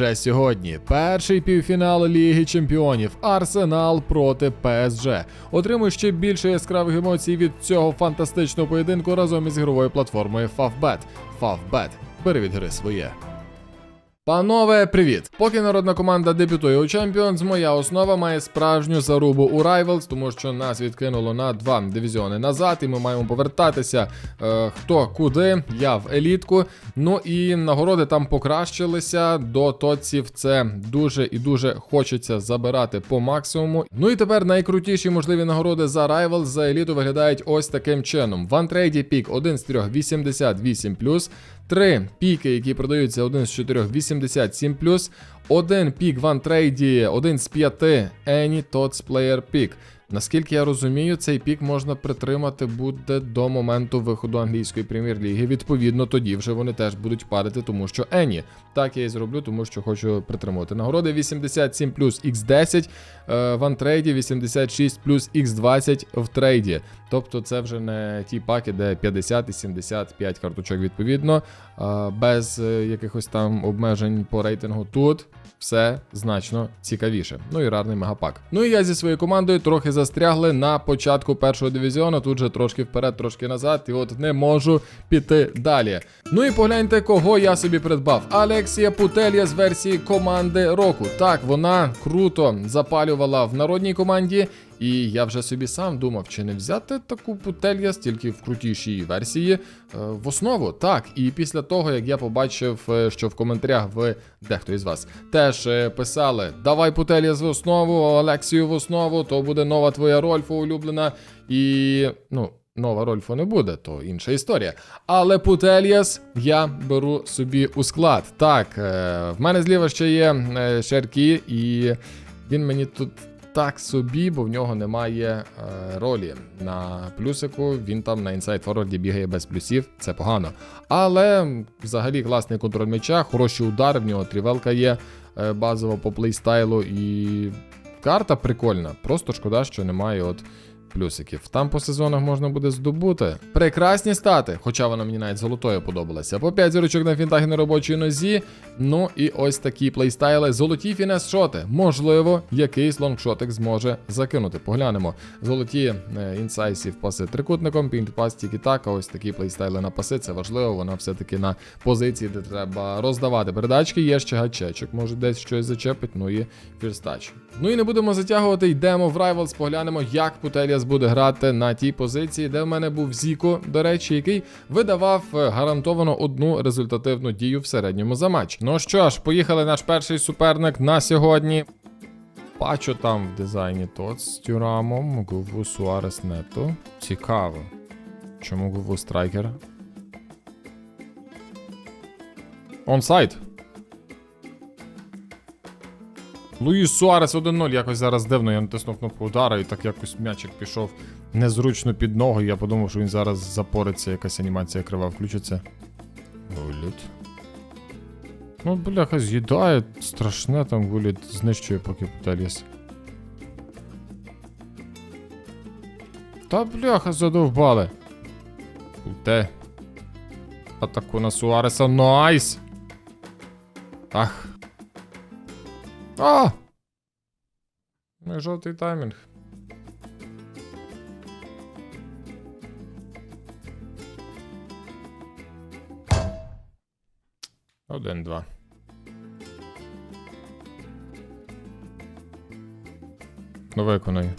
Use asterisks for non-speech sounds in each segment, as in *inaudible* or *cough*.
вже сьогодні. Перший півфінал Ліги Чемпіонів Арсенал проти ПСЖ. Отримуй ще більше яскравих емоцій від цього фантастичного поєдинку разом із ігровою платформою Favbet. Favbet. Бери від гри своє. Панове, привіт! Поки народна команда дебютує у Champions, моя основа має справжню зарубу у Rivals, тому що нас відкинуло на два дивізіони назад, і ми маємо повертатися е, хто куди. Я в елітку. Ну і нагороди там покращилися. До тоців це дуже і дуже хочеться забирати по максимуму. Ну і тепер найкрутіші можливі нагороди за Rivals за еліту виглядають ось таким чином. В антрейді пік 1 з 3 88 Три піки, які продаються один з чотирьох 87 один пік в антрейді, один з п'яти Any Tots Player Pick. Наскільки я розумію, цей пік можна притримати буде до моменту виходу англійської прем'єр-ліги. Відповідно, тоді вже вони теж будуть падати, тому що Ені. Так я і зроблю, тому що хочу притримувати нагороди. 87 плюс X10 е, в антрейді, 86 плюс X20 в трейді. Тобто це вже не ті паки, де 50 і 75 карточок відповідно, е, без е, якихось там обмежень по рейтингу. Тут все значно цікавіше. Ну і рарний мегапак. Ну і я зі своєю командою трохи застрягли на початку першого дивізіону. Тут же трошки вперед, трошки назад, і от не можу піти далі. Ну і погляньте, кого я собі придбав. Алексія Путелья з версії команди року. Так, вона круто запалювала в народній команді. І я вже собі сам думав, чи не взяти таку путелья тільки в крутішій версії е, в основу. Так, і після того, як я побачив, е, що в коментарях ви дехто із вас теж е, писали: Давай путелья в основу, Олексію в основу, то буде нова твоя Рольфа улюблена. І ну. Нова Рольфа не буде, то інша історія. Але Путельяс я беру собі у склад. Так, в мене зліва ще є Шеркі, і він мені тут так собі, бо в нього немає е, ролі на плюсику. Він там на інсайд форварді бігає без плюсів, це погано. Але взагалі класний контроль м'яча, хороші удари, в нього трівелка є е, базово по плейстайлу, і карта прикольна. Просто шкода, що немає от. Плюсиків. Там по сезонах можна буде здобути. Прекрасні стати, хоча вона мені навіть золотою подобалася. По 5 зірочок на фінтах на робочій нозі. Ну і ось такі плейстайли. Золоті фінес-шоти. Можливо, якийсь лонгшотик зможе закинути. Поглянемо. Золоті е, інсайсів паси трикутником, пінт-пас тільки так, а ось такі плейстайли на паси. Це важливо, вона все-таки на позиції, де треба роздавати передачки. Є ще гачечок, може десь щось зачепить, ну і фірстач. Ну і не будемо затягувати, йдемо в Rivals, поглянемо, як Путеліас буде грати на тій позиції, де в мене був Зіко, до речі, який видавав е, гарантовано одну результативну дію в середньому за матч. Ну що ж, поїхали наш перший суперник на сьогодні. Бачу там в дизайні тот з тюрамом, Гуву Суарес Нето. Цікаво. Чому Гуву страйкер? Онсайд. Луїс Суарес 1-0. Якось зараз дивно. Я натиснув кнопку удара і так якось м'ячик пішов незручно під ногу. Я подумав, що він зараз запориться, якась анімація крива включиться. Гуліт. Ну, бляха, з'їдає страшне там гуліт, знищує поки Путеліс. Та бляха, задовбали. Путе. Атаку на Суареса. Найс! Ах. А! Ну і жовтий таймінг. Один-два. Ну виконай.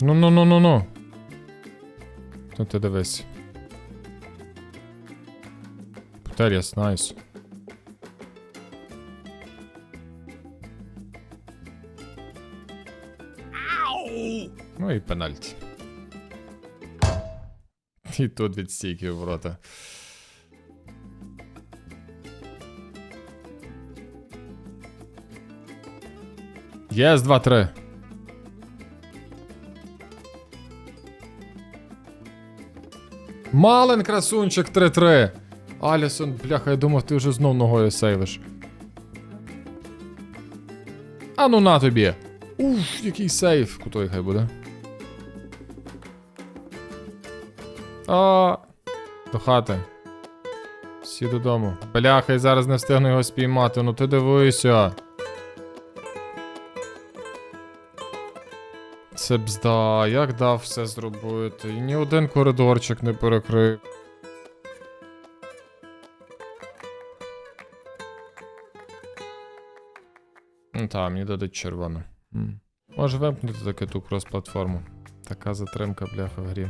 Ну ну ну ну ну. Ну ти дивись. Путеріас, найс. Ну і пенальті. І тут від стійки в ворота. Єс, 2-3. Мален красунчик 3-3. Алісон, бляха, я думав, ти вже знов ногою сейвиш. А ну на тобі. Уф, який сейв. Кутой хай буде. А. До хати. Всі додому. Бляха, і зараз не встигну його спіймати, ну ти дивися. Це бзда, як дав все зробити? І ні один коридорчик не перекрив. Ну та, мені дадуть червону. Може вимкнути таки ту крос-платформу. Така затримка, бляха в грі.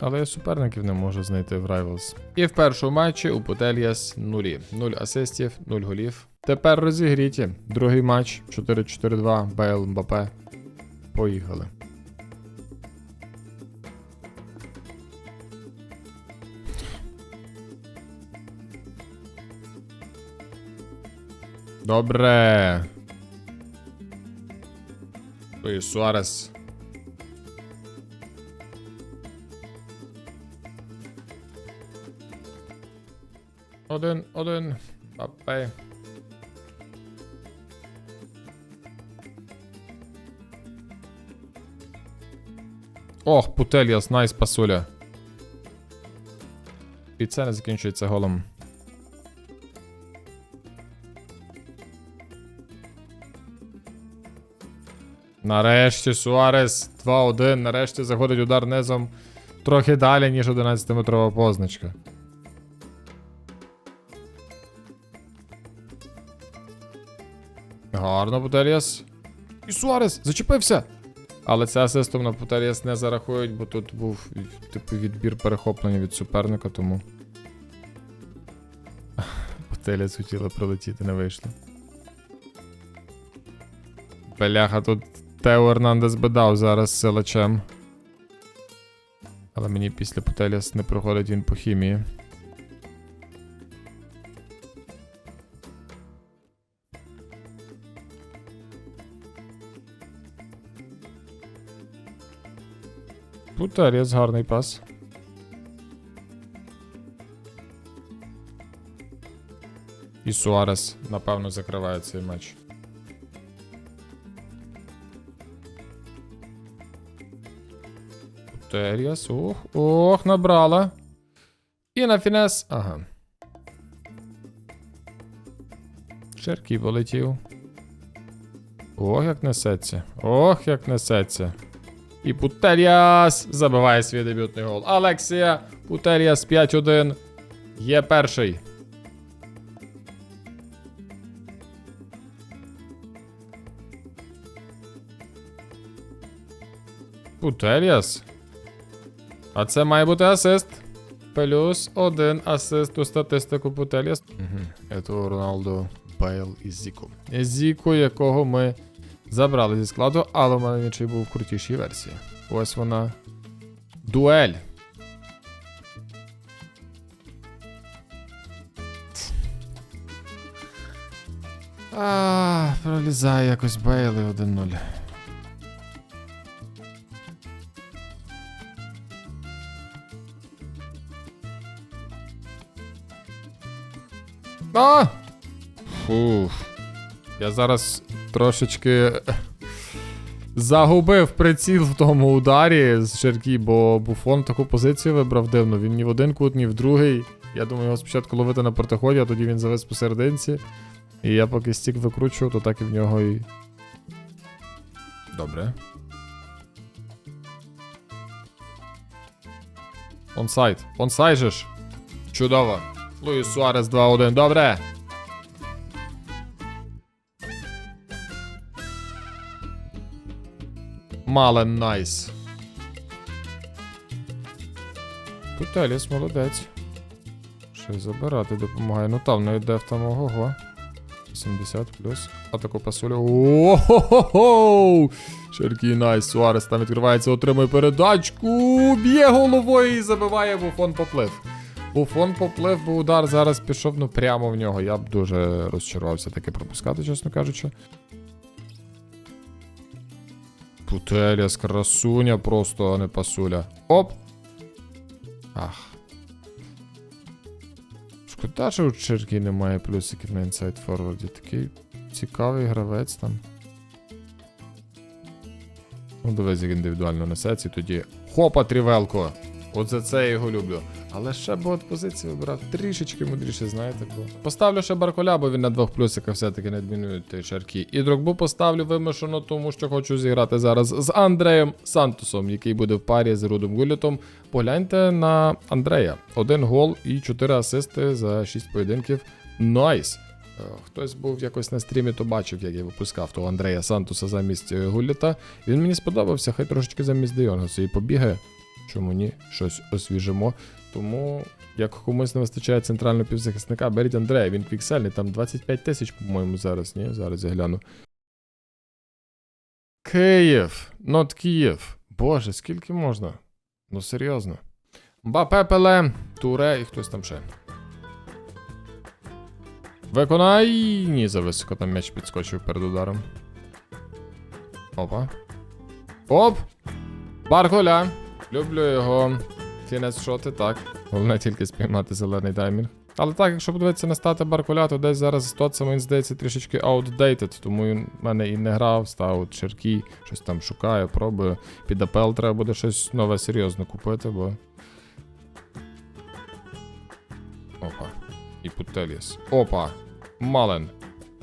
Але я суперників не можу знайти в Rivals. І в першому матчі у Путельяс нулі. 0 асистів, 0 голів. Тепер розігріті. Другий матч 4-4-2, Бейл Мбапе. Поїхали. Добре. Ой, Суарес. Один, один. Папе. Ох, Путельяс, найс пасуля. І це не закінчується голом. Нарешті Суарес 2-1. Нарешті заходить удар низом трохи далі, ніж 11-метрова позначка. Гарно, Путеліас. І Суарес зачепився. Але це асистом на Путеліас не зарахують, бо тут був типу відбір перехоплення від суперника, тому. *laughs* Путеліас хотіла прилетіти, не вийшло. Бляха, тут Тео Ернандес би дав зараз силачем. Але мені після Путеліас не проходить він по хімії. Путеліас гарний пас. І Суарес, напевно, закриває цей матч. Теріас. Ох, ох, набрала. І на фінес. Ага. Шеркій полетів. Ох, як несеться. Ох, як несеться. І Путеріас забиває свій дебютний гол. Алексія Путеріас 5-1. Є перший. Путеріас. А це має бути асист. Плюс один асист у статистику Путеліас. Угу. Це Роналдо, Бейл і Зіко. Зіко, якого ми забрали зі складу, але в мене інший був в крутішій версії. Ось вона. Дуель. А, пролізає якось Бейл і 1-0. А! Фух. Я зараз трошечки загубив приціл в тому ударі з Шеркі, бо Буфон таку позицію вибрав дивно. Він ні в один кут, ні в другий. Я думаю, його спочатку ловити на протиході, а тоді він завис посерединці. І я поки стік викручував, то так і в нього і. Добре. Онсайд. Онсайд же ж. Чудово. Луїс Суарес 2-1. Добре. Мален найс. Путеліс молодець. Щось забирати допомагає. Ну там не йде там ого. 70 плюс. А таку пасулю. О-хо-хо-хо! Шеркій найс. Суарес там відкривається, отримує передачку. Б'є головою і забиває буфон поплив. Буфон поплив, бо удар зараз пішов ну прямо в нього. Я б дуже розчарувався таке пропускати, чесно кажучи. Путеліас, красуня просто, а не пасуля. Оп! Ах. Шкода, що у Черкі немає плюсиків на інсайд форварді. Такий цікавий гравець там. Ну, дивись, як індивідуально несеться, і тоді. Хопа, трівелко! За це я його люблю. Але ще б от позицію вибрав трішечки мудріше, знаєте, бо. Поставлю ще Барколя, бо він на двох плюсиках все-таки не відмінює той шарки. І Дрогбу поставлю вимушено, тому що хочу зіграти зараз з Андреєм Сантосом, який буде в парі з Рудом Гулітом. Погляньте на Андрея. Один гол і чотири асисти за шість поєдинків. Найс! Е, Хтось був якось на стрімі, то бачив, як я випускав того Андрея Сантоса замість е, Гуліта. Він мені сподобався, хай трошечки замість Дейонгаса і побігає. Чому ні? Щось освіжимо. Тому, як комусь не вистачає центрального півзахисника, беріть Андрея, він піксельний, там 25 тисяч, по-моєму, зараз, ні? Зараз я гляну. Київ, нот Київ. Боже, скільки можна? Ну серйозно. Мбапе, Пеле, Туре і хтось там ще. Виконай! Ні, зависоко там м'яч підскочив перед ударом. Опа. Оп! Барколя! Люблю його. Фінес шоти, так. Головне тільки спіймати зелений таймінг. Але так, якщо подивитися на стати Барколя, то десь зараз Тотсом він здається трішечки outdated, тому він в мене і не грав, став черкі, щось там шукає, пробує. Під АПЛ треба буде щось нове серйозно купити, бо. Опа. І Путеліс. Опа. Мален.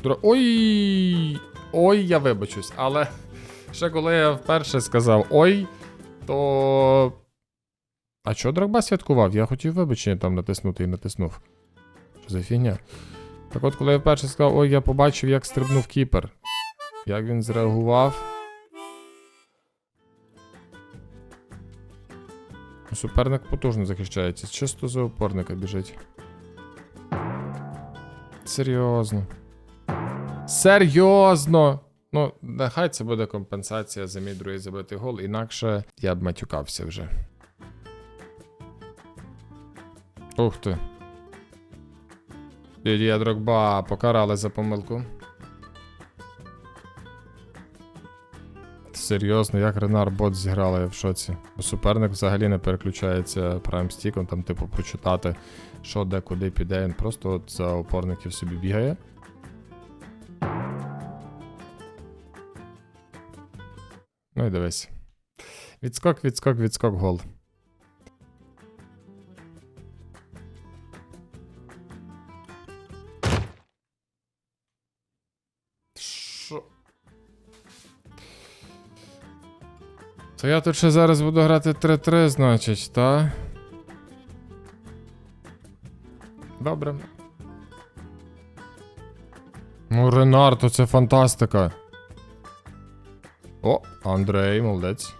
Дро... Ой! Ой, я вибачусь, але ще коли я вперше сказав ой, то. А чого Дрогба святкував? Я хотів вибачення там натиснути і натиснув. Що за фігня? Так от, коли я вперше сказав, ой, я побачив, як стрибнув кіпер. Як він зреагував. Суперник потужно захищається. Чисто за опорника біжить. Серйозно. Серйозно! Ну, нехай це буде компенсація за мій другий забитий гол, інакше я б матюкався вже. Ух ти. Дідія Дрогба покарали за помилку. Серйозно, як Ренар бот зіграла, я в шоці. Бо суперник взагалі не переключається праймстіком, там, типу, прочитати, що де, куди піде. Він просто от за опорників собі бігає. Ну і дивись. Відскок, відскок, відскок, гол. Я тут ще зараз буду грати 3-3, значить, та? Добре. Ну, Ренар, то це фантастика. О, Андрей, молодець.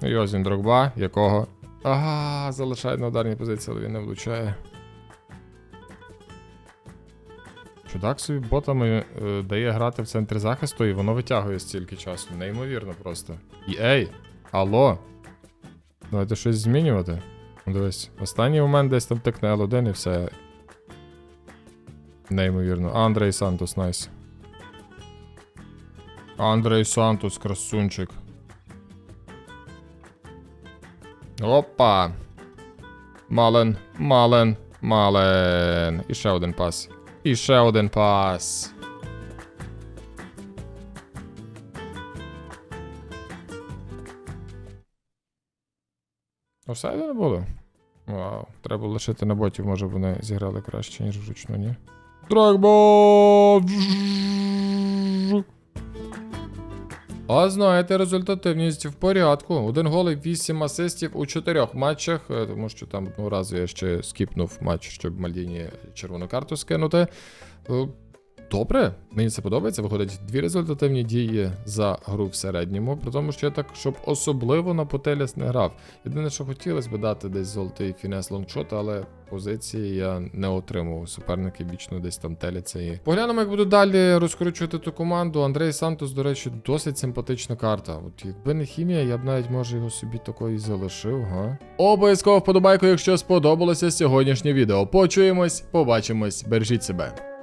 Йозін Дрогба, якого? Ага, залишає на ударній позиції, але він не влучає. Чудак собі ботами е, дає грати в центрі захисту, і воно витягує стільки часу. Неймовірно просто. І ей! Алло! Давайте щось змінювати. Дивись, останній момент десь там тикне L1 і все. Неймовірно. Андрей Сантос, найс. Андрей Сантос, красунчик. Опа. Мален, Мален, Мален. І ще один пас. І ще один пас. Офсайду не було? Вау. Треба лишити на ботів, може вони зіграли краще, ніж вручну, ні? Драгбол! А знаєте, результативність в порядку. Один гол і 8 асистів у чотирьох матчах, е, тому що там одного разу я ще скіпнув матч, щоб Мальдіні червону карту скинути. Добре, мені це подобається. Виходить дві результативні дії за гру в середньому, при тому, що я так, щоб особливо на Потеліс не грав. Єдине, що хотілося б дати десь золотий фінес лонгшот, але позиції я не отримував. Суперники вічно десь там теляться. І... Поглянемо, як буду далі розкручувати ту команду. Андрей Сантос, до речі, досить симпатична карта. От якби не хімія, я б навіть може його собі такої залишив, га? Обов'язково вподобайку, якщо сподобалося сьогоднішнє відео. Почуємось, побачимось, бережіть себе.